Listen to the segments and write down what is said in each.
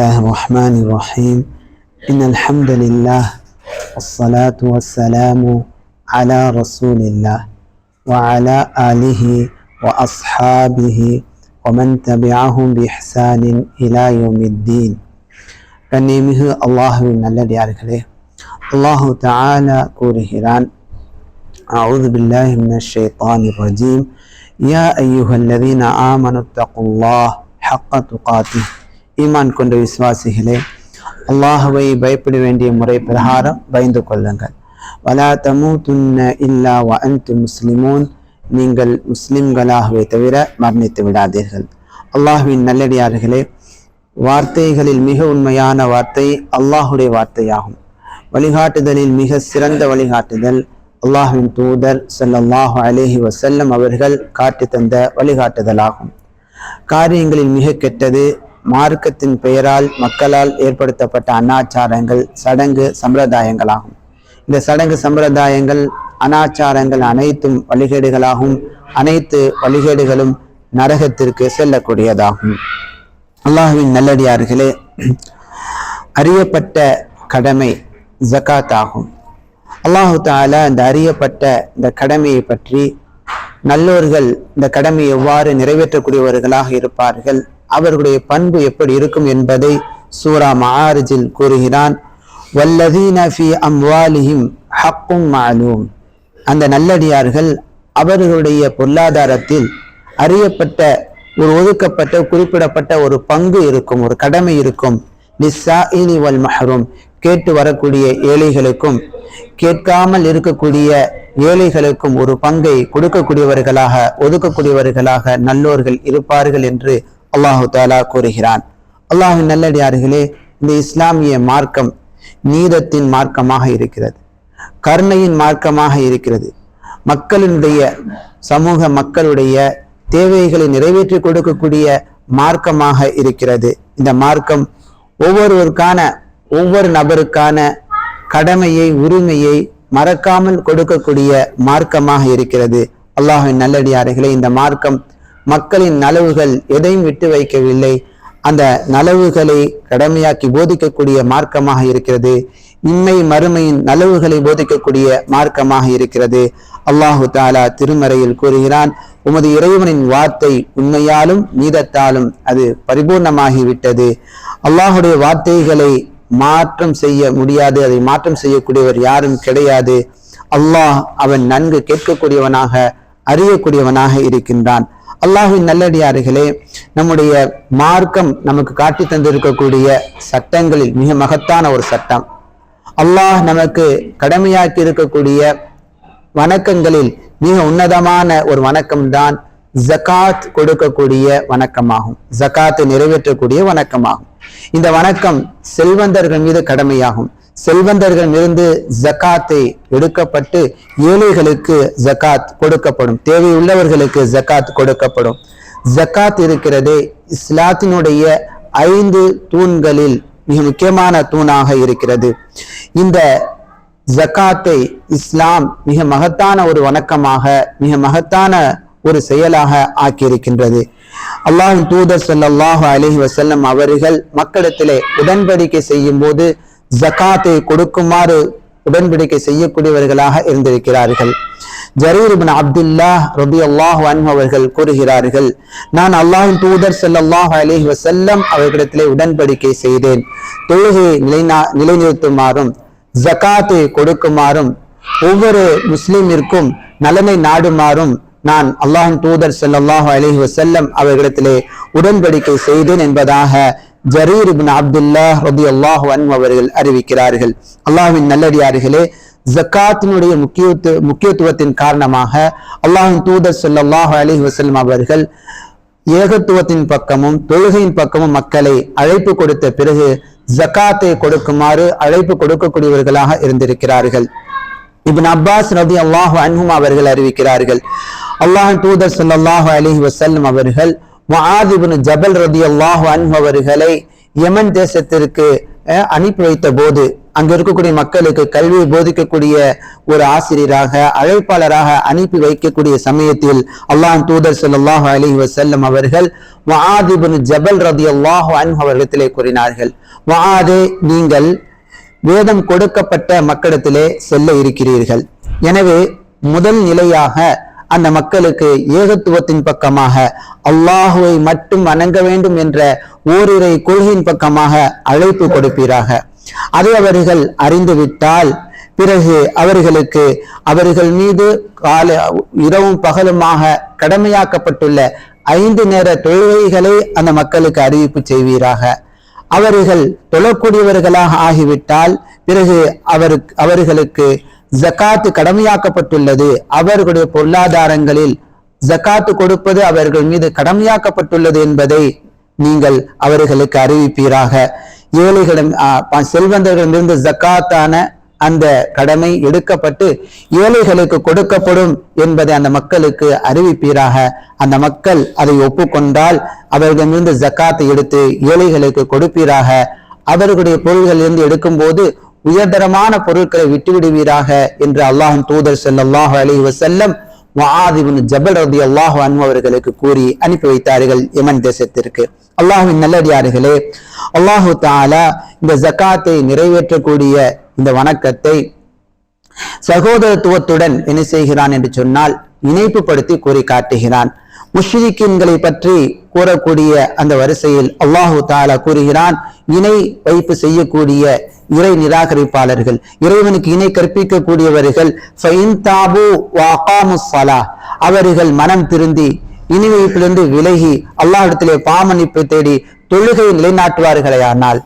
الله الرحمن الرحيم إن الحمد لله والصلاة والسلام على رسول الله وعلى آله وأصحابه ومن تبعهم بإحسان إلى يوم الدين فنيمه الله من الذي നല്ല الله تعالى താല കൂറുഹിറാൻ أعوذ بالله من الشيطان الرجيم يا أيها الذين آمنوا اتقوا الله حق تقاته ஈமான் கொண்ட விசுவாசிகளே அல்லாஹுவை பயப்பட வேண்டிய முறை பிரகாரம் பயந்து கொள்ளுங்கள். வலா தமூதுன்ன இல்லா வ அன்து முஸ்லிமூன் நீங்கள் முஸ்லிம்களாகவே தவிர மரணித்து விடாதீர்கள். அல்லாஹுவின் நல்லடியார்களே வார்த்தைகளில் மிக உண்மையான வார்த்தை அல்லாஹுடைய வார்த்தையாகும். வழிகாட்டுதலில் மிக சிறந்த வழிகாட்டுதல் அல்லாஹுவின் தூதர் ஸல்லல்லாஹு அலேஹி வசல்லம் அவர்கள் காட்டி தந்த வழிகாட்டுதலாகும். காரியங்களில் மிக கெட்டது மார்க்கத்தின் பெயரால் மக்களால் ஏற்படுத்தப்பட்ட அனாச்சாரங்கள் சடங்கு சம்பிரதாயங்களாகும். இந்த சடங்கு சம்பிரதாயங்கள் அனாச்சாரங்கள் அனைத்தும் வழிகேடுகளாகும். அனைத்து வழிகேடுகளும் நரகத்திற்கு செல்லக்கூடியதாகும். அல்லாஹுவின் நல்லடியார்களே அறியப்பட்ட கடமை ஜக்காத் ஆகும் அல்லாஹு தாலா இந்த அறியப்பட்ட இந்த கடமையை பற்றி நல்லோர்கள் இந்த கடமையை எவ்வாறு நிறைவேற்றக்கூடியவர்களாக இருப்பார்கள்? அவர்களுடைய பண்பு எப்படி இருக்கும் என்பதை சூரா மஹாரிஜில் கூறுகிறான். வல்லதீன ஃபி அம்வாலிஹிம் ஹக்கும் மாலூம். அந்த நல்லடியார்கள் அவர்களுடைய பொருளாதாரத்தில் அறியப்பட்ட ஒரு ஒதுக்கப்பட்ட குறிப்பிடப்பட்ட ஒரு பங்கு இருக்கும் ஒரு கடமை இருக்கும். லிஸ்ஸாயினி வல் மஹரும் கேட்டு வரக்கூடிய ஏழைகளுக்கும் கேட்காமல் இருக்கக்கூடிய ஏழைகளுக்கும் ஒரு பங்கை கொடுக்கக்கூடியவர்களாக ஒதுக்கக்கூடியவர்களாக நல்லோர்கள் இருப்பார்கள் என்று அல்லாஹு தாலா கூறுகிறான். அல்லாஹின் நல்லடியார்களே இந்த இஸ்லாமிய மார்க்கம் நீதத்தின் மார்க்கமாக இருக்கிறது. கருணையின் மார்க்கமாக இருக்கிறது. மக்களினுடைய சமூக மக்களுடைய தேவைகளை நிறைவேற்றி கொடுக்கக்கூடிய மார்க்கமாக இருக்கிறது. இந்த மார்க்கம் ஒவ்வொருவருக்கான ஒவ்வொரு நபருக்கான கடமையை உரிமையை மறக்காமல் கொடுக்கக்கூடிய மார்க்கமாக இருக்கிறது. அல்லாஹின் நல்லடியார்களே இந்த மார்க்கம் மக்களின் நலவுகள் எதையும் விட்டு வைக்கவில்லை. அந்த நலவுகளை கடமையாக்கி போதிக்கக்கூடிய மார்க்கமாக இருக்கிறது. இன்மை மறுமையின் நலவுகளை போதிக்கக்கூடிய மார்க்கமாக இருக்கிறது. அல்லாஹு தாலா திருமறையில் கூறுகிறான் உமது இறைவனின் வார்த்தை உண்மையாலும் நீதத்தாலும் அது பரிபூர்ணமாகிவிட்டது. அல்லாஹுடைய வார்த்தைகளை மாற்றம் செய்ய முடியாது அதை மாற்றம் செய்யக்கூடியவர் யாரும் கிடையாது. அல்லாஹ் அவன் நன்கு கேட்கக்கூடியவனாக அறியக்கூடியவனாக இருக்கின்றான். அல்லாஹின் நல்லடியார்களே நம்முடைய மார்க்கம் நமக்கு காட்டி தந்திருக்கக்கூடிய சட்டங்களில் மிக மகத்தான ஒரு சட்டம். அல்லாஹ் நமக்கு கடமையாக்கி இருக்கக்கூடிய வணக்கங்களில் மிக உன்னதமான ஒரு வணக்கம்தான் ஜகாத் கொடுக்கக்கூடிய வணக்கமாகும். ஜகாத்தை நிறைவேற்றக்கூடிய வணக்கமாகும். இந்த வணக்கம் செல்வந்தர்கள் மீது கடமையாகும். செல்வந்தர்கள் இருந்து ஜக்காத்தை எடுக்கப்பட்டு ஏழைகளுக்கு ஜக்காத் கொடுக்கப்படும் தேவையுள்ளவர்களுக்கு ஜக்காத் கொடுக்கப்படும். ஜக்காத் இருக்கிறதே இஸ்லாத்தினுடைய ஐந்து தூண்களில் மிக முக்கியமான தூணாக இருக்கிறது. இந்த ஜக்காத்தை இஸ்லாம் மிக மகத்தான ஒரு வணக்கமாக மிக மகத்தான ஒரு செயலாக ஆக்கியிருக்கின்றது. அல்லாஹின் தூதர் ஸல்லல்லாஹு அலைஹி வசல்லம் அவர்கள் மக்களிடத்திலே உடன்படிக்கை செய்யும் போது ஜக்காத்தை கொடுக்குமாறு உடன்படிக்கை செய்யக்கூடியவர்களாக இருந்திருக்கிறார்கள். ஜரீர்பின் அப்துல்லா ரபி அல்லாஹ் அவர்கள் கூறுகிறார்கள் நான் அல்லாஹின் தூதர் ஸல்லல்லாஹு அலைஹி வசல்லம் அவர்களிடத்திலே உடன்படிக்கை செய்தேன். தொழுகையை நிலைநா நிலைநிறுத்துமாறும் ஜகாத்தை கொடுக்குமாறும் ஒவ்வொரு முஸ்லிமிற்கும் நலனை நாடுமாறும் நான் அல்லாஹின் தூதர் ஸல்லல்லாஹு அலைஹி வசல்லம் அவர்களிடத்திலே உடன்படிக்கை செய்தேன் என்பதாக ஜரீர் இப்னு அப்துல்லா ரதி அல்லாஹு அவர்கள் அறிவிக்கிறார்கள். அல்லாஹ்வின் நல்லடியார்களே ஜக்காத்தினுடைய முக்கியத்துவ முக்கியத்துவத்தின் காரணமாக அல்லாஹின் தூதர் ஸல்லல்லாஹு அலி வசல்லம் அவர்கள் ஏகத்துவத்தின் பக்கமும் தொழுகையின் பக்கமும் மக்களை அழைப்பு கொடுத்த பிறகு ஜக்காத்தை கொடுக்குமாறு அழைப்பு கொடுக்கக்கூடியவர்களாக இருந்திருக்கிறார்கள். இபின் அப்பாஸ் ரதி அல்லாஹு அன்ஹும் அவர்கள் அறிவிக்கிறார்கள். அல்லாஹ் தூதர் ஸல்லல்லாஹு அலி வசல்லம் அவர்கள் மகாதிபின் ஜபல் ரதி அல்லாஹு அன்ஹு அவர்களை யமன் தேசத்திற்கு அனுப்பி வைத்த போது அங்க இருக்கக்கூடிய மக்களுக்கு கல்வியை போதிக்கக்கூடிய ஒரு ஆசிரியராக அழைப்பாளராக அனுப்பி வைக்கக்கூடிய சமயத்தில் அல்லாஹ் தூதர் ஸல்லல்லாஹு அலி வசல்லம் அவர்கள் மகாதிபின் ஜபல் ஜபல் ரலியல்லாஹு அன்பு அவர்களிடத்திலே கூறினார்கள் மகாதே நீங்கள் வேதம் கொடுக்கப்பட்ட மக்களிடத்திலே செல்ல இருக்கிறீர்கள். எனவே முதல் நிலையாக அந்த மக்களுக்கு ஏகத்துவத்தின் பக்கமாக அல்லாஹுவை மட்டும் வணங்க வேண்டும் என்ற ஓரிரை கொள்கையின் பக்கமாக அழைப்பு கொடுப்பீராக. அதை அவர்கள் அறிந்துவிட்டால் பிறகு அவர்களுக்கு அவர்கள் மீது கால இரவும் பகலுமாக கடமையாக்கப்பட்டுள்ள ஐந்து நேர தொழுகைகளை அந்த மக்களுக்கு அறிவிப்பு செய்வீராக. அவர்கள் தொழக்கூடியவர்களாக ஆகிவிட்டால் பிறகு அவருக்கு அவர்களுக்கு ஜகாத்து கடமையாக்கப்பட்டுள்ளது. அவர்களுடைய பொருளாதாரங்களில் ஜகாத்து கொடுப்பது அவர்கள் மீது கடமையாக்கப்பட்டுள்ளது என்பதை நீங்கள் அவர்களுக்கு அறிவிப்பீராக. ஏழைகளிடம் ஆ, செல்வந்தர்களிடமிருந்து ஜக்காத்தான அந்த கடமை எடுக்கப்பட்டு ஏழைகளுக்கு கொடுக்கப்படும் என்பதை அந்த மக்களுக்கு அறிவிப்பீராக. அந்த மக்கள் அதை ஒப்புக்கொண்டால் அவர்களிடமிருந்து ஜக்காத்தை எடுத்து ஏழைகளுக்கு கொடுப்பீராக. அவர்களுடைய பொருள்களிலிருந்து எடுக்கும்போது உயர்தரமான பொருட்களை விட்டுவிடுவீராக என்று அல்லாஹும் தூதர் ஸல்லல்லாஹு அலி வசல்லம் முஆத் இப்னு ஜபல் ரலியல்லாஹு அன்ஹு அவர்களுக்கு கூறி அனுப்பி வைத்தார்கள் யமன் தேசத்திற்கு. அல்லாஹுவின் நல்லடியார்களே அல்லாஹு தாலா இந்த ஜகாத்தை நிறைவேற்றக்கூடிய இந்த வணக்கத்தை சகோதரத்துவத்துடன் என்ன செய்கிறான் என்று சொன்னால் இணைப்புப்படுத்தி கூறி காட்டுகிறான். முஷ்ரிக்கின்களை பற்றி கூறக்கூடிய அந்த வரிசையில் அல்லாஹு தாலா கூறுகிறான் இணை வைப்பு செய்யக்கூடிய இறை நிராகரிப்பாளர்கள் இறைவனுக்கு இணை கற்பிக்கக்கூடியவர்கள் அவர்கள் மனம் திருந்தி இணை வைப்பிலிருந்து விலகி அல்லாஹிடத்திலே பாமன்னிப்பு தேடி தொழுகை நிலைநாட்டுவார்களே ஆனால்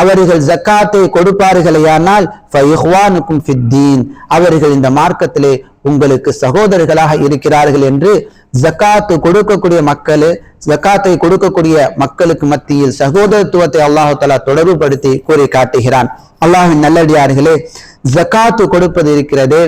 அவர்கள் ஜக்காத்தை கொடுப்பார்களேயானால் ஃபைஹ்வானுக்கும் ஃபித்தீன். அவர்கள் இந்த மார்க்கத்திலே உங்களுக்கு சகோதரர்களாக இருக்கிறார்கள் என்று ஜக்காத்து கொடுக்கக்கூடிய மக்களு ஜக்காத்தை கொடுக்கக்கூடிய மக்களுக்கு மத்தியில் சகோதரத்துவத்தை அல்லாஹு தொடர்புபடுத்தி கூறி காட்டுகிறான். அல்லாஹின் நல்லடியார்களே ஜக்காத்து கொடுப்பது இருக்கிறதே.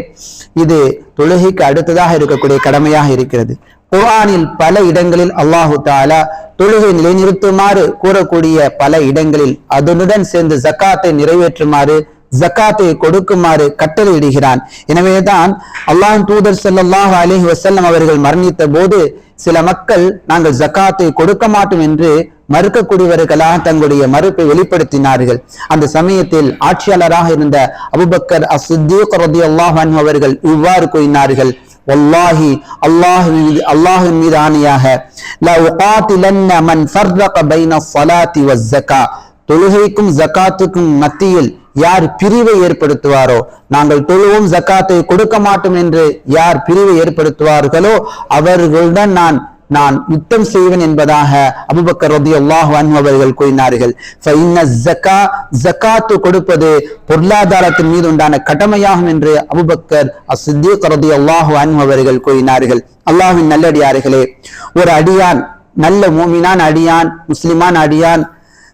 இது தொழுகைக்கு அடுத்ததாக இருக்கக்கூடிய கடமையாக இருக்கிறது. குரானில் பல இடங்களில் அல்லாஹு தாலா தொழுகை நிலைநிறுத்துமாறு கூறக்கூடிய பல இடங்களில் அதனுடன் சேர்ந்து ஜக்காத்தை நிறைவேற்றுமாறு ஜக்காத்தை கொடுக்குமாறு கட்டளையிடுகிறான். எனவேதான் அல்லாஹ் தூதர் செல்லல்லாஹ் அலிஹி வசல்லம் அவர்கள் மரணித்த போது சில மக்கள் நாங்கள் ஜக்காத்தை கொடுக்க மாட்டோம் என்று மறுக்கக்கூடியவர்களாக தங்களுடைய மறுப்பை வெளிப்படுத்தினார்கள். அந்த சமயத்தில் ஆட்சியாளராக இருந்த அபுபக்கர் அஸ்-சித்தீக் அவர்கள் இவ்வாறு கூறினார்கள் வல்லாஹி அல்லாஹின் மீது அல்லாஹின் மீது ஆணையாக தொழுகைக்கும் ஜகாத்துக்கும் மத்தியில் யார் பிரிவை ஏற்படுத்துவாரோ நாங்கள் தொழுவோம் ஜக்காத்தை கொடுக்க மாட்டோம் என்று யார் பிரிவை ஏற்படுத்துவார்களோ அவர்களுடன் நான் நான் யுத்தம் செய்வேன் என்பதாக அபுபக்கர் ரலியல்லாஹு அன்ஹு அவர்கள் கூறினார்கள். ஃபஇன்ன ஸக்கா கொடுப்பது பொருளாதாரத்தின் மீது உண்டான கடமையாகும் என்று அபுபக்கர் அஸ்-சித்தீக் ரலியல்லாஹு அவர்கள் கூறினார்கள். அல்லாஹின் நல்லடியார்களே ஒரு அடியான் நல்ல மூமினான் அடியான் முஸ்லிமான் அடியான்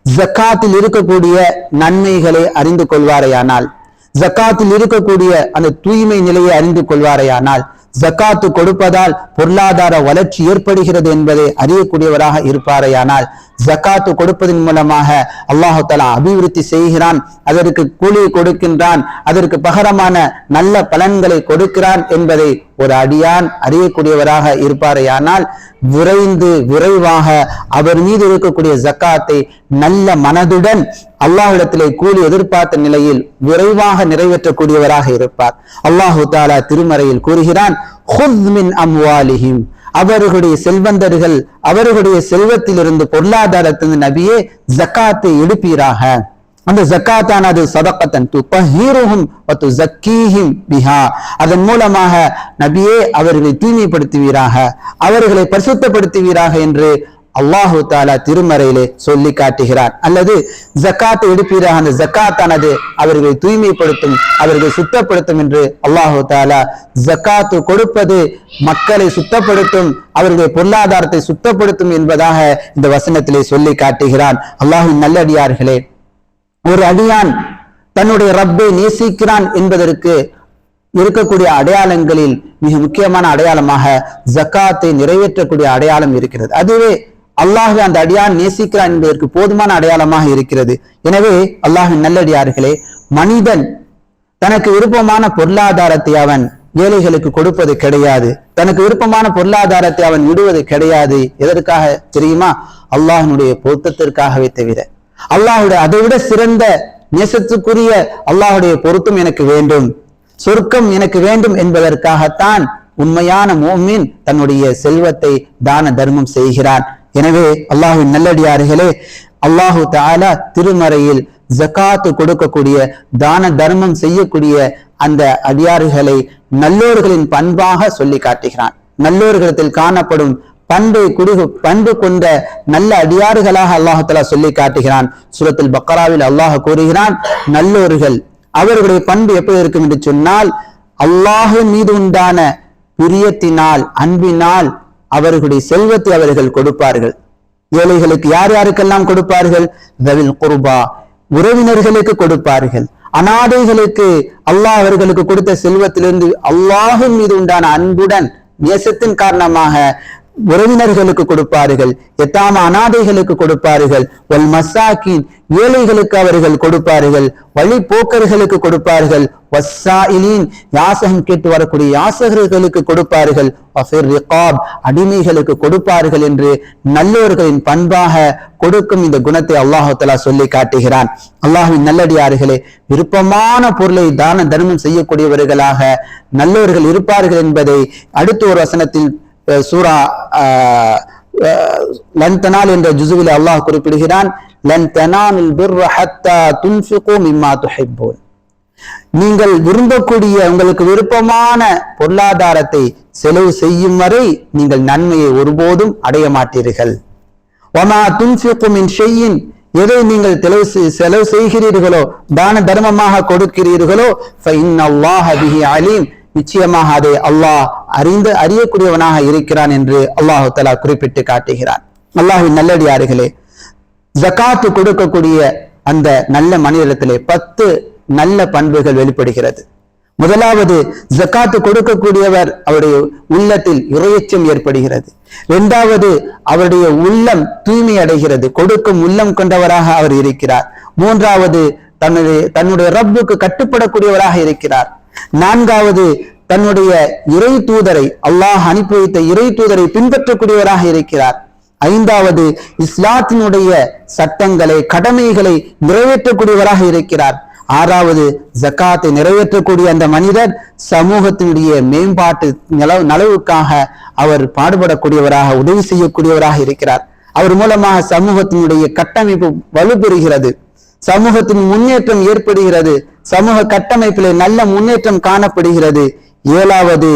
ஜக்காத்தில் இருக்கக்கூடிய நன்மைகளை அறிந்து கொள்வாரையானால் ஜக்காத்தில் இருக்கக்கூடிய அந்த தூய்மை நிலையை அறிந்து கொள்வாரையானால் ஜக்காத்து கொடுப்பதால் பொருளாதார வளர்ச்சி ஏற்படுகிறது என்பதை அறியக்கூடியவராக இருப்பாரையானால் ஜக்காத்து கொடுப்பதன் மூலமாக அல்லாஹு தஆலா அபிவிருத்தி செய்கிறான் அதற்கு கூலி கொடுக்கின்றான் அதற்கு பகரமான நல்ல பலன்களை கொடுக்கிறான் என்பதை ஒரு அடியான் அறியக்கூடியவராக இருப்பாரையானால் விரைந்து விரைவாக அவர் மீது இருக்கக்கூடிய ஜக்காத்தை நல்ல மனதுடன் அல்லாஹிடத்திலே கூலி எதிர்பார்த்த நிலையில் விரைவாக நிறைவேற்றக்கூடியவராக இருப்பார். அல்லாஹு தாலா திருமறையில் கூறுகிறான் அம்வாலிஹிம். அவர்களுடைய செல்வந்தர்கள் அவர்களுடைய செல்வத்திலிருந்து பொருளாதாரத்திலிருந்து நபியே ஜக்காத்தை எடுப்பீராக. அந்த ஜக்காத்தானது சதக்கத்தன் துப்பஹீருஹும் வ ஜக்கீஹிம் பிஹா. அதன் மூலமாக நபியே அவர்களை தூய்மைப்படுத்துவீராக அவர்களை பரிசுத்தப்படுத்துவீராக என்று அல்லாஹு தாலா திருமறையிலே சொல்லி காட்டுகிறார். அல்லது ஜக்காத்து எடுப்பீராக அந்த ஜக்காத்தானது அவர்களை தூய்மைப்படுத்தும் அவர்களை சுத்தப்படுத்தும் என்று அல்லாஹு தாலா ஜக்காத்து கொடுப்பது மக்களை சுத்தப்படுத்தும் அவர்களுடைய பொருளாதாரத்தை சுத்தப்படுத்தும் என்பதாக இந்த வசனத்திலே சொல்லி காட்டுகிறான். அல்லாஹின் நல்லடியார்களே ஒரு அடியான் தன்னுடைய ரப்பை நேசிக்கிறான் என்பதற்கு இருக்கக்கூடிய அடையாளங்களில் மிக முக்கியமான அடையாளமாக ஜக்காத்தை நிறைவேற்றக்கூடிய அடையாளம் இருக்கிறது. அதுவே அல்லாஹ் அந்த அடியான் நேசிக்கிறான் என்பதற்கு போதுமான அடையாளமாக இருக்கிறது. எனவே அல்லாஹு நல்லடியார்களே மனிதன் தனக்கு விருப்பமான பொருளாதாரத்தை அவன் ஏழைகளுக்கு கொடுப்பது கிடையாது. தனக்கு விருப்பமான பொருளாதாரத்தை அவன் விடுவது கிடையாது. எதற்காக தெரியுமா? அல்லாஹினுடைய பொருத்தத்திற்காகவே தவிர. அல்லாஹுடைய அதை விட சிறந்த நேசத்துக்குரிய அல்லாஹுடைய பொருத்தம் எனக்கு வேண்டும். சொர்க்கம் எனக்கு வேண்டும் என்பதற்காகத்தான் உண்மையான மோமின் தன்னுடைய செல்வத்தை தான தர்மம் செய்கிறான். எனவே அல்லாஹுவின் நல்லடியார்களே அல்லாஹு தாலா திருமறையில் ஜக்காத்து கொடுக்கக்கூடிய தான தர்மம் செய்யக்கூடிய அந்த அடியார்களை நல்லோர்களின் பண்பாக சொல்லி காட்டுகிறான். நல்லோர்களிடத்தில் காணப்படும் பண்பை குடுகு பண்பு கொண்ட நல்ல அடியாறுகளாக அல்லாஹு சொல்லி காட்டுகிறான். சுரத்தில் பக்கராவில் அல்லாஹ் கூறுகிறான் நல்லோர்கள் அவர்களுடைய பண்பு எப்படி இருக்கும் என்று சொன்னால் அல்லாஹு மீது உண்டான பிரியத்தினால் அன்பினால் அவர்களுடைய செல்வத்தை அவர்கள் கொடுப்பார்கள். ஏழைகளுக்கு யார் யாருக்கெல்லாம் கொடுப்பார்கள்? குருபா குர்பா உறவினர்களுக்கு கொடுப்பார்கள். அனாதைகளுக்கு அல்லாஹ் அவர்களுக்கு கொடுத்த செல்வத்திலிருந்து அல்லாஹின் மீது உண்டான அன்புடன் நேசத்தின் காரணமாக உறவினர்களுக்கு கொடுப்பார்கள் எத்தாம அனாதைகளுக்கு கொடுப்பார்கள் ஒல் மசாக்கின் ஏழைகளுக்கு அவர்கள் கொடுப்பார்கள் வழி போக்கர்களுக்கு கொடுப்பார்கள் வசாயிலின் யாசகம் கேட்டு வரக்கூடிய யாசகர்களுக்கு கொடுப்பார்கள் அடிமைகளுக்கு கொடுப்பார்கள் என்று நல்லவர்களின் பண்பாக கொடுக்கும் இந்த குணத்தை அல்லாஹத்தலா சொல்லி காட்டுகிறான். அல்லாஹின் நல்லடியார்களே விருப்பமான பொருளை தான தர்மம் செய்யக்கூடியவர்களாக நல்லவர்கள் இருப்பார்கள் என்பதை அடுத்த ஒரு வசனத்தில் சூரா அஹ், லன் தனால் என்ற ஜுசுவில் அல்லாஹ் குறிப்பிடுகிறான் லன் தனானுல் பிர்ர ஹத்தா துன்ஃபிகு மிம்மா துஹிப்பூன். நீங்கள் விரும்பக்கூடிய உங்களுக்கு விருப்பமான பொருளாதாரத்தை செலவு செய்யும் வரை நீங்கள் நன்மையை ஒருபோதும் அடைய மாட்டீர்கள். வமா துன்ஃபிகு ஷெய்யின் எதை நீங்கள் தெளிவு செய்- செலவு செய்கிறீர்களோ தான தர்மமாக கொடுக்கிறீர்களோ அலீம். நிச்சயமாக அதை அல்லாஹ் அறிந்து அறியக்கூடியவனாக இருக்கிறான் என்று அல்லாஹு தலா குறிப்பிட்டு காட்டுகிறான். அல்லாஹின் நல்லடியார்களே ஜக்காத்து கொடுக்கக்கூடிய அந்த நல்ல மனிதத்திலே பத்து நல்ல பண்புகள் வெளிப்படுகிறது. முதலாவது ஜக்காத்து கொடுக்கக்கூடியவர் அவருடைய உள்ளத்தில் இறையச்சம் ஏற்படுகிறது. இரண்டாவது அவருடைய உள்ளம் தூய்மை அடைகிறது கொடுக்கும் உள்ளம் கொண்டவராக அவர் இருக்கிறார். மூன்றாவது தன்னுடைய தன்னுடைய ரப்புக்கு கட்டுப்படக்கூடியவராக இருக்கிறார். நான்காவது தன்னுடைய இறை தூதரை அல்லாஹ் அனுப்பி வைத்த இறை தூதரை பின்பற்றக்கூடியவராக இருக்கிறார். ஐந்தாவது இஸ்லாத்தினுடைய சட்டங்களை கடமைகளை நிறைவேற்றக்கூடியவராக இருக்கிறார். ஆறாவது ஜக்காத்தை நிறைவேற்றக்கூடிய அந்த மனிதர் சமூகத்தினுடைய மேம்பாட்டு நிலவு நலவுக்காக அவர் பாடுபடக்கூடியவராக உதவி செய்யக்கூடியவராக இருக்கிறார். அவர் மூலமாக சமூகத்தினுடைய கட்டமைப்பு வலுப்பெறுகிறது சமூகத்தின் முன்னேற்றம் ஏற்படுகிறது. சமூக கட்டமைப்பிலே நல்ல முன்னேற்றம் காணப்படுகிறது. ஏழாவது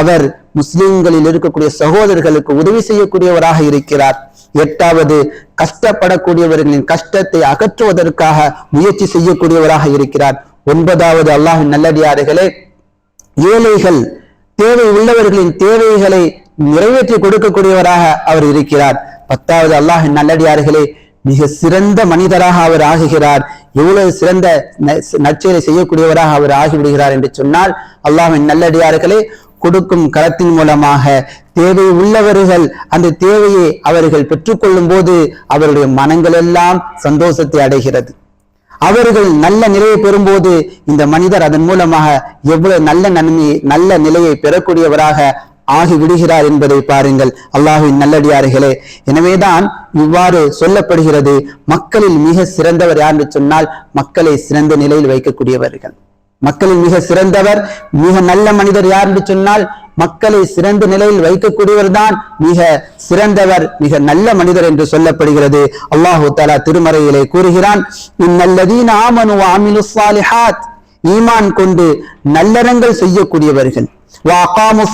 அவர் முஸ்லிம்களில் இருக்கக்கூடிய சகோதரர்களுக்கு உதவி செய்யக்கூடியவராக இருக்கிறார். எட்டாவது கஷ்டப்படக்கூடியவர்களின் கஷ்டத்தை அகற்றுவதற்காக முயற்சி செய்யக்கூடியவராக இருக்கிறார். ஒன்பதாவது அல்லாஹின் நல்லடியார்களே ஏழைகள் தேவை உள்ளவர்களின் தேவைகளை நிறைவேற்றி கொடுக்கக்கூடியவராக அவர் இருக்கிறார். பத்தாவது அல்லாஹின் நல்லடியார்களே மிக சிறந்த மனிதராக அவர் ஆகுகிறார். எவ்வளவு சிறந்த நற்செயலை செய்யக்கூடியவராக அவர் ஆகிவிடுகிறார் என்று சொன்னால் அல்லாஹின் நல்லடியார்களே கொடுக்கும் கரத்தின் மூலமாக தேவை உள்ளவர்கள் அந்த தேவையை அவர்கள் பெற்றுக்கொள்ளும் போது அவருடைய மனங்கள் எல்லாம் சந்தோஷத்தை அடைகிறது. அவர்கள் நல்ல நிலையை பெறும்போது இந்த மனிதர் அதன் மூலமாக எவ்வளவு நல்ல நன்மை நல்ல நிலையை பெறக்கூடியவராக ஆகி விடுகிறார் என்பதை பாருங்கள். அல்லாஹ்வின் நல்லடியார்களே எனவேதான் இவ்வாறு சொல்லப்படுகிறது. மக்களில் மிக சிறந்தவர் யார் என்று சொன்னால் மக்களை சிறந்த நிலையில் வைக்கக்கூடியவர்கள். மக்களில் மிக சிறந்தவர் மிக நல்ல மனிதர் யார் என்று சொன்னால் மக்களை சிறந்த நிலையில் வைக்கக்கூடியவர் தான் மிக சிறந்தவர் மிக நல்ல மனிதர் என்று சொல்லப்படுகிறது. அல்லாஹு தலா திருமறையிலே கூறுகிறான் இன்னல்லதீன ஆமனு ஆமிலு சாலிஹாத். ஈமான் கொண்டு நல்லறங்கள் செய்யக்கூடியவர்கள். வாகாமு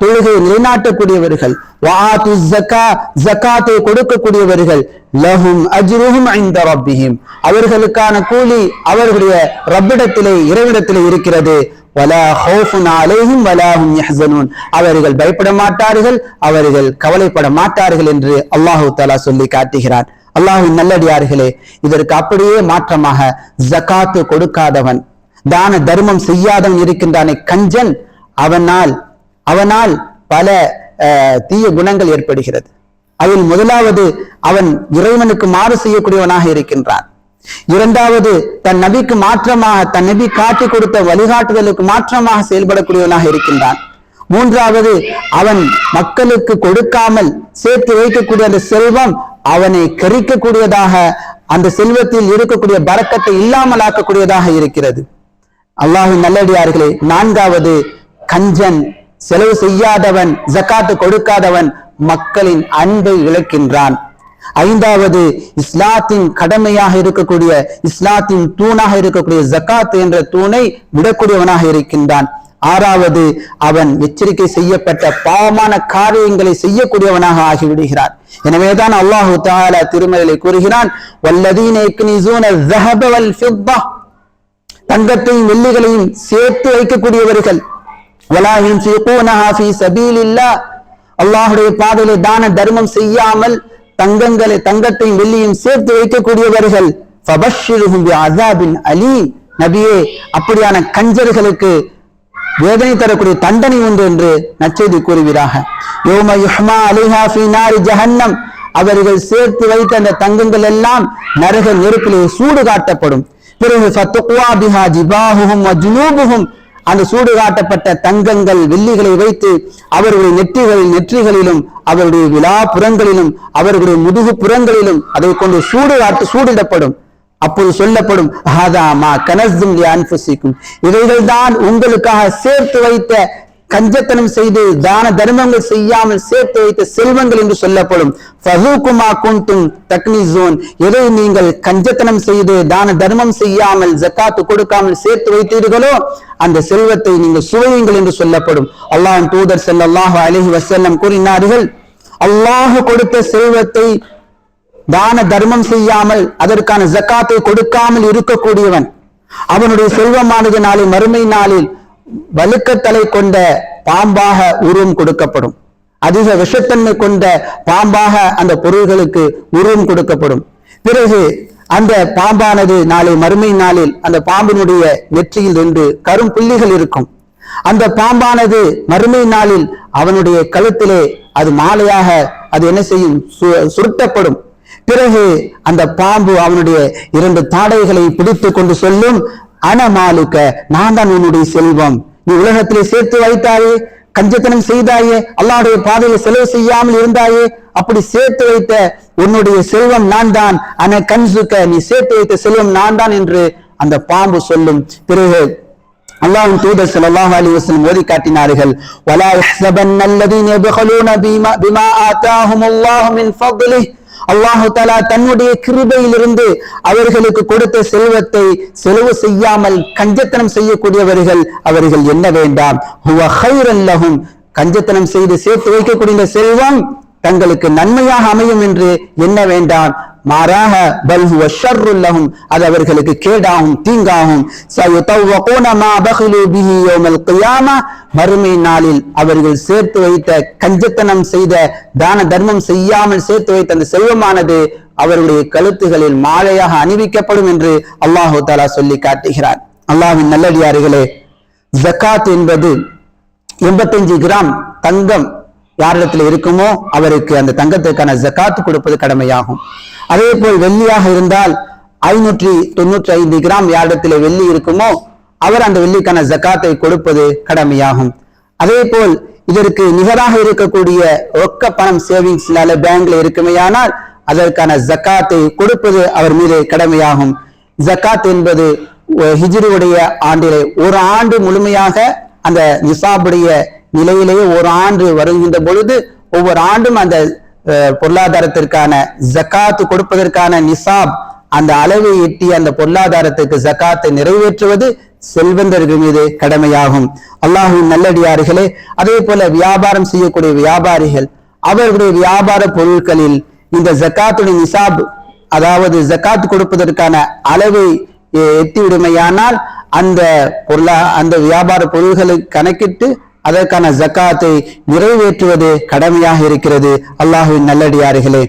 தொழுகை நிலைநாட்டக்கூடியவர்கள். வஆத்து ஜக்கா ஜக்காத்தை கொடுக்கக்கூடியவர்கள். லஹும் அஜ்ருஹும் ஐந்த ரப்பிஹிம். அவர்களுக்கான கூலி அவர்களுடைய ரப்பிடத்திலே இறைவிடத்திலே இருக்கிறது. வலா ஹௌஃபுன் அலைஹிம் அவர்கள் பயப்பட மாட்டார்கள் அவர்கள் கவலைப்பட மாட்டார்கள் என்று அல்லாஹு தாலா சொல்லி காட்டுகிறார் அல்லாஹின் நல்லடியார்களே இதற்கு அப்படியே மாற்றமாக ஜகாத்து கொடுக்காதவன் தான தர்மம் செய்யாதவன் இருக்கின்றானே கஞ்சன் அவனால் அவனால் பல அஹ், தீய குணங்கள் ஏற்படுகிறது. அதில் முதலாவது அவன் இறைவனுக்கு மாறு செய்யக்கூடியவனாக இருக்கின்றான். இரண்டாவது தன் நபிக்கு மாற்றமாக தன் நபி காட்டி கொடுத்த வழிகாட்டுதலுக்கு மாற்றமாக செயல்படக்கூடியவனாக இருக்கின்றான். மூன்றாவது அவன் மக்களுக்கு கொடுக்காமல் சேர்த்து வைக்கக்கூடிய அந்த செல்வம் அவனை கரிக்கக்கூடியதாக அந்த செல்வத்தில் இருக்கக்கூடிய பறக்கத்தை இல்லாமல் ஆக்கக்கூடியதாக இருக்கிறது. அல்லாஹின் நல்லடியார்களே நான்காவது கஞ்சன் செலவு செய்யாதவன் ஜக்காத்து கொடுக்காதவன் மக்களின் அன்பை இழக்கின்றான். ஐந்தாவது இஸ்லாத்தின் கடமையாக இருக்கக்கூடிய இஸ்லாத்தின் தூணாக இருக்கக்கூடிய ஜக்காத் என்ற தூணை விடக்கூடியவனாக இருக்கின்றான். ஆறாவது அவன் எச்சரிக்கை செய்யப்பட்ட பாவமான காரியங்களை செய்யக்கூடியவனாக ஆகிவிடுகிறார் எனவேதான் அல்லாஹு தாலா திருமலை கூறுகிறான் தங்கத்தையும் வெள்ளிகளையும் சேர்த்து வைக்கக்கூடியவர்கள் அல்லாஹுடைய பாதையிலே தான தர்மம் செய்யாமல் தங்கங்களை தங்கத்தையும் வெள்ளியும் சேர்த்து வைக்கக்கூடியவர்கள். அலி நபியே அப்படியான கஞ்சர்களுக்கு வேதனை தரக்கூடிய தண்டனை உண்டு என்று நச்செய்தி கூறுகிறாக. ஜஹன்னம். அவர்கள் சேர்த்து வைத்த அந்த தங்கங்கள் எல்லாம் நரக நெருப்பிலே சூடு காட்டப்படும். பிறகு அந்த சூடு காட்டப்பட்ட தங்கங்கள் வெள்ளிகளை வைத்து அவர்களுடைய நெற்றிகளில் நெற்றிகளிலும் அவருடைய விழா புறங்களிலும் அவர்களுடைய முதுகு புறங்களிலும் அதை கொண்டு சூடு காட்டு சூடிடப்படும். அப்போது சொல்லப்படும் "ஹாதா மா கனஸ்தும் இவைகள் தான் உங்களுக்காக சேர்த்து வைத்த கஞ்சத்தனம் செய்து தான தர்மங்கள் செய்யாமல் சேர்த்து வைத்த செல்வங்கள் என்று சொல்லப்படும். ஃபஹூக்குமா தக்னி ஜோன் எதை நீங்கள் கஞ்சத்தனம் செய்து தான தர்மம் செய்யாமல் ஜக்காத்து கொடுக்காமல் சேர்த்து வைத்தீர்களோ அந்த செல்வத்தை நீங்கள் சுவையுங்கள் என்று சொல்லப்படும். அல்லாஹ் தூதர் ஸல்லல்லாஹு அலஹி வசல்லம் கூறினார்கள் அல்லாஹ் கொடுத்த செல்வத்தை தான தர்மம் செய்யாமல் அதற்கான ஜக்காத்தை கொடுக்காமல் இருக்கக்கூடியவன் அவனுடைய செல்வமானது நாளை மறுமை நாளில் வலுக்கத்தலை கொண்ட பாம்பாக உருவம் கொடுக்கப்படும். அதிக விஷத்தன்மை கொண்ட பாம்பாக அந்த பொருள்களுக்கு உருவம் கொடுக்கப்படும். பிறகு அந்த பாம்பானது நாளை மறுமை நாளில் அந்த பாம்பினுடைய நெற்றியில் ரெண்டு கரும் புள்ளிகள் இருக்கும். அந்த பாம்பானது மறுமை நாளில் அவனுடைய கழுத்திலே அது மாலையாக அது என்ன செய்யும்? சு- சுருட்டப்படும். பிறகு அந்த பாம்பு அவனுடைய இரண்டு தாடைகளை பிடித்து கொண்டு சொல்லும் அனமாலுக்க நான் தான் உன்னுடைய செல்வம். நீ உலகத்திலே சேர்த்து வைத்தாயே கஞ்சத்தனம் செய்தாயே அல்லாவுடைய பாதையில செலவு செய்யாமல் இருந்தாயே அப்படி சேர்த்து வைத்த உன்னுடைய செல்வம் நான் தான் அன கன்சுக்க நீ சேர்த்து வைத்த செல்வம் நான் தான் என்று அந்த பாம்பு சொல்லும். பிறகு அல்லாஹ்வின் தூதர் ஸல்லல்லாஹு அலைஹி வஸல்லம் ஓதி காட்டினார்கள். வலா யஹ்ஸபன்ன அல்லதீன யப்கலூன பீமா பிமா ஆதாஹுமுல்லாஹு மின் ஃபضலிஹ் அல்லாஹு தஆலா தன்னுடைய கிருபையிலிருந்து அவர்களுக்கு கொடுத்த செல்வத்தை செலவு செய்யாமல் கஞ்சத்தனம் செய்யக்கூடியவர்கள் அவர்கள் என்ன வேண்டாம்? ஹுவ கஞ்சத்தனம் செய்து சேர்த்து வைக்கக்கூடிய செல்வம் தங்களுக்கு நன்மையாக அமையும் என்று என்ன வேண்டாம்? மாறாக பல் ஹுவ அது அவர்களுக்கு கேடாகும் தீங்காகும். சயுதவ்வகூன மா பிஹி யௌமல் கியாமா மறுமை நாளில் அவர்கள் சேர்த்து வைத்த கஞ்சத்தனம் செய்த தான தர்மம் செய்யாமல் சேர்த்து வைத்த அந்த செல்வமானது அவர்களுடைய கழுத்துகளில் மாலையாக அணிவிக்கப்படும் என்று அல்லாஹு தாலா சொல்லி காட்டுகிறார். அல்லாஹின் நல்லடியார்களே ஜகாத் என்பது எண்பத்தஞ்சு கிராம் தங்கம் யாரிடத்தில் இருக்குமோ அவருக்கு அந்த தங்கத்திற்கான ஜக்காத்து கொடுப்பது கடமையாகும். அதே போல் வெள்ளியாக இருந்தால் ஐநூற்றி தொண்ணூற்றி ஐந்து கிராம் யாரிடத்தில் வெள்ளி இருக்குமோ அவர் அந்த வெள்ளிக்கான ஜகாத்தை கொடுப்பது கடமையாகும். அதே போல் இதற்கு நிகராக இருக்கக்கூடிய ரொக்க பணம் சேவிங்ஸ்னால பேங்க்ல இருக்குமையானால் அதற்கான ஜக்காத்தை கொடுப்பது அவர் மீது கடமையாகும். ஜக்காத் என்பது ஒ- ஆண்டிலே ஒரு ஆண்டு முழுமையாக அந்த நிசாபுடைய நிலையிலேயே ஒரு ஆண்டு வருகின்ற பொழுது ஒவ்வொரு ஆண்டும் அந்த பொருளாதாரத்திற்கான ஜக்காத்து கொடுப்பதற்கான நிசாப் அந்த அளவை எட்டி அந்த பொருளாதாரத்துக்கு ஜக்காத்தை நிறைவேற்றுவது செல்வந்தர்கள் மீது கடமையாகும். அல்லாஹும் நல்லடியார்களே அதே போல வியாபாரம் செய்யக்கூடிய வியாபாரிகள் அவர்களுடைய வியாபார பொருட்களில் இந்த ஜக்காத்துடைய நிசாப் அதாவது ஜக்காத் கொடுப்பதற்கான அளவை எட்டிவிடுமையானால் அந்த பொருளா அந்த வியாபார பொருள்களை கணக்கிட்டு அதற்கான ஜக்காத்தை நிறைவேற்றுவது கடமையாக இருக்கிறது. அல்லாஹுவின் நல்லடியார்களே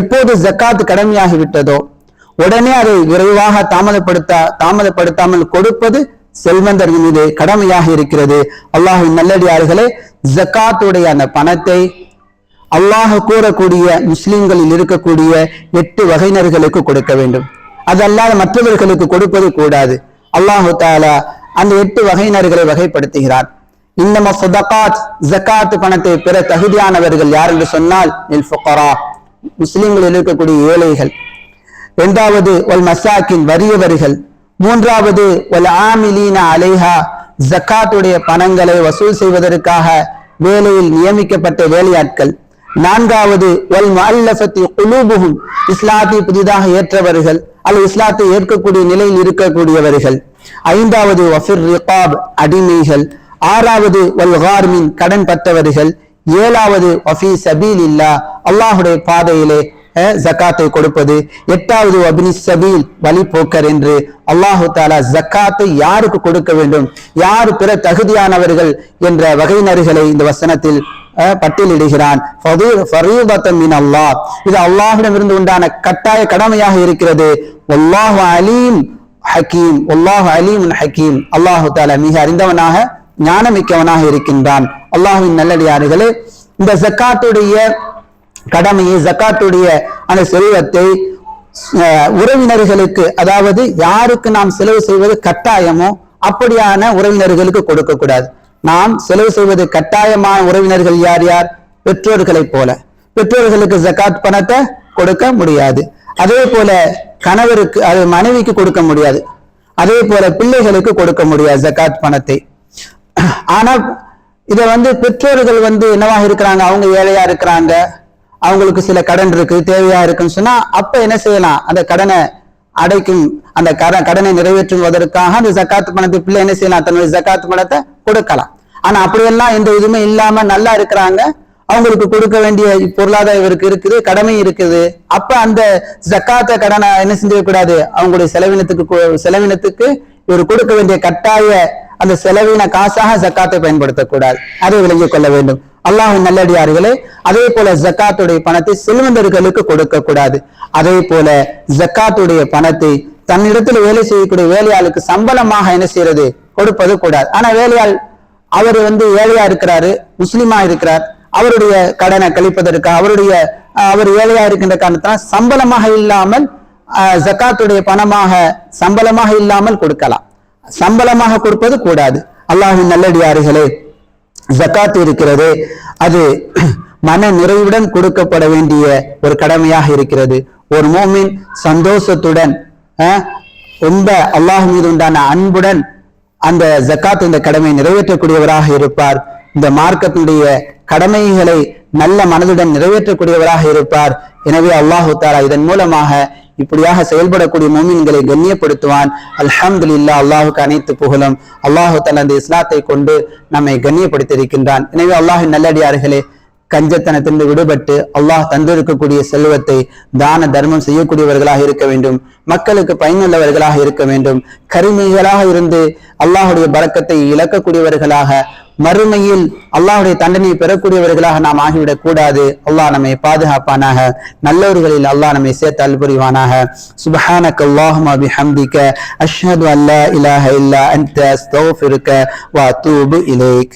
எப்போது ஜக்காத் கடமையாகி விட்டதோ உடனே அதை விரைவாக தாமதப்படுத்த தாமதப்படுத்தாமல் கொடுப்பது செல்வந்தர்கள் மீது கடமையாக இருக்கிறது. அல்லாஹுவின் நல்லடியார்களே ஜக்காத்துடைய அந்த பணத்தை அல்லாஹ் கூறக்கூடிய முஸ்லிம்களில் இருக்கக்கூடிய எட்டு வகையினர்களுக்கு கொடுக்க வேண்டும். அது அல்லாத மற்றவர்களுக்கு கொடுப்பது கூடாது. அல்லாஹு தாலா அந்த எட்டு வகையினர்களை வகைப்படுத்துகிறார் இன்னம சொதகாத் ஜக்காத்து பணத்தை பெற தகுதியானவர்கள் யார் என்று சொன்னால் இல் ஃபுகரா முஸ்லிம்களில் இருக்கக்கூடிய ஏழைகள். இரண்டாவது ஒல் மசாக்கின் வறியவர்கள். மூன்றாவது ஒல் ஆமிலீன அலைஹா ஜக்காத்துடைய பணங்களை வசூல் செய்வதற்காக வேலையில் நியமிக்கப்பட்ட வேலையாட்கள். நான்காவது ஒல் மல்லஃபத்தி குலூபுகும் இஸ்லாத்தை புதிதாக ஏற்றவர்கள் அல்லது இஸ்லாத்தை ஏற்கக்கூடிய நிலையில் இருக்கக்கூடியவர்கள். ஐந்தாவது வஃபிர் ரிகாப் அடிமைகள். ஆறாவது ஒல்கார்மின் கடன் பற்றவர்கள். ஏழாவது வஃபி சபீல் இல்லா அல்லாஹுடைய பாதையிலே ஜக்காத்தை கொடுப்பது. எட்டாவது அபினி சபீல் வழிபோக்கர் என்று. அல்லாஹு தாலா ஜக்காத்தை யாருக்கு கொடுக்க வேண்டும்? யார் பிற தகுதியானவர்கள் என்ற வகையினர்களை இந்த வசனத்தில் பட்டியலிடுகிறான். அல்லாஹ் இது அல்லாஹிடமிருந்து உண்டான கட்டாய கடமையாக இருக்கிறது. அலீம் ஹக்கீம் அலீம் ஹக்கீம் அல்லாஹு தாலா மிக அறிந்தவனாக ஞானமிக்கவனாக இருக்கின்றான். அல்லாஹுவின் நல்லடியார்களே இந்த ஜக்காத்துடைய கடமையை ஜக்காத்துடைய அந்த செல்வத்தை உறவினர்களுக்கு அதாவது யாருக்கு நாம் செலவு செய்வது கட்டாயமோ அப்படியான உறவினர்களுக்கு கொடுக்க கூடாது நாம் செலவு செய்வது கட்டாயமான உறவினர்கள் யார் யார்? பெற்றோர்களைப் போல. பெற்றோர்களுக்கு ஜக்காத் பணத்தை கொடுக்க முடியாது. அதே போல கணவருக்கு அது மனைவிக்கு கொடுக்க முடியாது. அதே போல பிள்ளைகளுக்கு கொடுக்க முடியாது ஜக்காத் பணத்தை. ஆனால் இதை வந்து பெற்றோர்கள் வந்து என்னவாக இருக்கிறாங்க? அவங்க ஏழையா இருக்கிறாங்க. அவங்களுக்கு சில கடன் இருக்கு தேவையா இருக்குன்னு சொன்னா அப்ப என்ன செய்யலாம்? அந்த கடனை அடைக்கும் அந்த கடன் கடனை நிறைவேற்றுவதற்காக அந்த ஜக்காத்து பணத்தை பிள்ளை என்ன செய்யலாம்? தன்னுடைய ஜக்காத்து பணத்தை கொடுக்கலாம். ஆனா அப்படியெல்லாம் எந்த இதுவுமே இல்லாம நல்லா இருக்கிறாங்க. அவங்களுக்கு கொடுக்க வேண்டிய பொருளாதாரம் இவருக்கு இருக்குது கடமை இருக்குது. அப்ப அந்த ஜக்காத்த கடனை என்ன செஞ்சிடக்கூடாது அவங்களுடைய செலவினத்துக்கு செலவினத்துக்கு இவர் கொடுக்க வேண்டிய கட்டாய அந்த செலவின காசாக ஜக்காத்தை பயன்படுத்தக்கூடாது. அதை விளங்கிக் கொள்ள வேண்டும். அல்லாஹின் நல்லடியார்களே அதே போல ஜக்காத்துடைய பணத்தை செல்வந்தர்களுக்கு கொடுக்க கூடாது அதே போல ஜக்காத்துடைய பணத்தை தன்னிடத்தில் வேலை செய்யக்கூடிய வேலையாளுக்கு சம்பளமாக என்ன செய்யறது? கொடுப்பது கூடாது. ஆனா வேலையாள் அவர் வந்து ஏழையா இருக்கிறாரு முஸ்லீமா இருக்கிறார் அவருடைய கடனை கழிப்பதற்கு அவருடைய அவர் ஏழையா இருக்கின்ற காரணத்தினால் சம்பளமாக இல்லாமல் ஜக்காத்துடைய பணமாக சம்பளமாக இல்லாமல் கொடுக்கலாம். சம்பளமாக கொடுப்பது கூடாது. அல்லாஹின் நல்லடியார்களே ஜக்காத் இருக்கிறது. அது மன நிறைவுடன் கொடுக்கப்பட வேண்டிய ஒரு கடமையாக இருக்கிறது. ஒரு மோமின் சந்தோஷத்துடன் அஹ், ரொம்ப அல்லாஹ் மீது உண்டான அன்புடன் அந்த ஜக்காத் இந்த கடமை நிறைவேற்றக்கூடியவராக இருப்பார். இந்த மார்க்கத்தினுடைய கடமைகளை நல்ல மனதுடன் நிறைவேற்றக்கூடியவராக இருப்பார். எனவே அல்லாஹு தாரா இதன் மூலமாக இப்படியாக செயல்படக்கூடிய மோமின்களை கண்ணியப்படுத்துவான். அல்ஹம்துலில்லாஹ் அல்லாஹுக்கு அனைத்து புகழும். அல்லாஹு தன் அந்த இஸ்லாத்தை கொண்டு நம்மை கண்ணியப்படுத்தியிருக்கின்றான். எனவே அல்லாஹின் நல்லடியார்களே கஞ்சத்தனத்திலிருந்து விடுபட்டு அல்லாஹ் தந்திருக்கக்கூடிய செல்வத்தை தான தர்மம் செய்யக்கூடியவர்களாக இருக்க வேண்டும். மக்களுக்கு பயனுள்ளவர்களாக இருக்க வேண்டும். கருமைகளாக இருந்து அல்லாஹுடைய பறக்கத்தை இழக்கக்கூடியவர்களாக மறுமையில் அல்லாஹுடைய தண்டனையை பெறக்கூடியவர்களாக நாம் ஆகிவிடக் கூடாது. அல்லாஹ் நம்மை பாதுகாப்பானாக நல்லவர்களில் அல்லாஹ் நம்மை சேர்த்து அல்புரிவானாக சுபஹானக அல்லாஹும்ம பிஹம்திக அஷ்ஹது அல்லா இலாஹ இல்லா அன்த இருக்க வ அத்தூபு இலைக்.